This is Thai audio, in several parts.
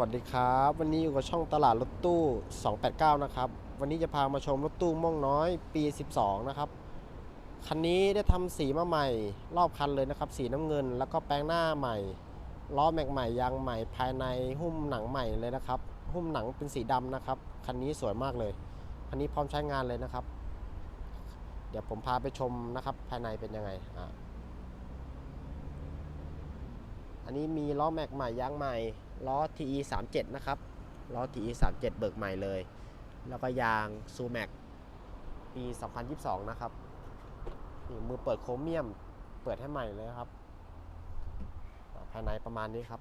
วัสดีครับ วันนี้อยู่กับช่องตลาดรถตู้ 289 นะครับ วันนี้จะพามาชมรถตู้ม่วงน้อยปี 12 นะครับ คันนี้ได้ทำสีมาใหม่ รอบคันเลยนะครับ สีน้ำเงิน แล้วก็แปลงหน้าใหม่ ล้อแม็กใหม่ยางใหม่ภายในหุ้มหนังใหม่เลยนะครับ หุ้มหนังเป็นสีดำนะครับ คันนี้สวยมากเลย คันนี้พร้อมใช้งานเลยนะครับ เดี๋ยวผมพาไปชมนะครับ ภายในเป็นยังไงอ่าอันนี้มีล้อแม็กใหม่ยางใหม่ ล้อ TE 37นะครับ ล้อ TE 37เบิกใหม่เลย แล้วก็ยางซูแม็กปี 2022 นะครับมือเปิดโครเมียม เปิดให้ใหม่เลยครับ ภายในประมาณนี้ครับ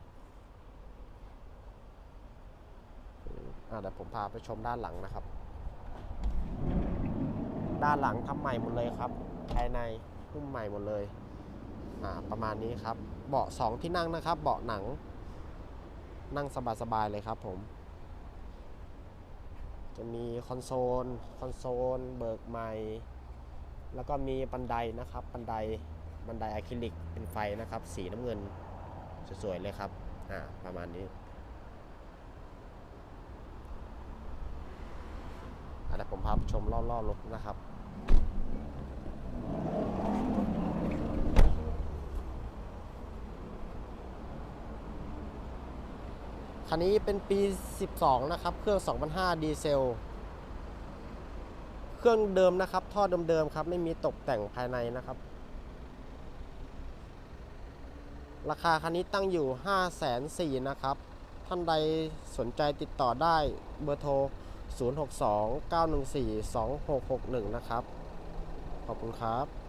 เดี๋ยวผมพาไปชมด้านหลังนะครับ ด้านหลังทำใหม่หมดเลยครับ ภายในหุ้มใหม่หมดเลย ประมาณนี้ครับ เบาะสองที่นั่งนะครับ เบาะหนัง นั่งสบายๆเลยครับผม จะมีคอนโซล คอนโซล เบิกใหม่ แล้วก็มีบันไดนะครับบันไดบันไดอะคริลิกเป็นไฟนะครับ สีน้ำเงินสวยๆเลยครับ อ่า ประมาณนี้อะเดี๋ยวผมพาชมล่อๆรถนะครับ คันนี้เป็นปี 12 นะครับ เครื่อง 2005 ดีเซล เครื่องเดิมนะครับ ท่อเดิมๆครับ ไม่มีตกแต่งภายในนะครับ ราคาคันนี้ตั้งอยู่ 5 4 0 0 0นะครับ ท่านใดสนใจติดต่อได้เบอร์โทร 062 914 2661 นะครับ ขอบคุณครับ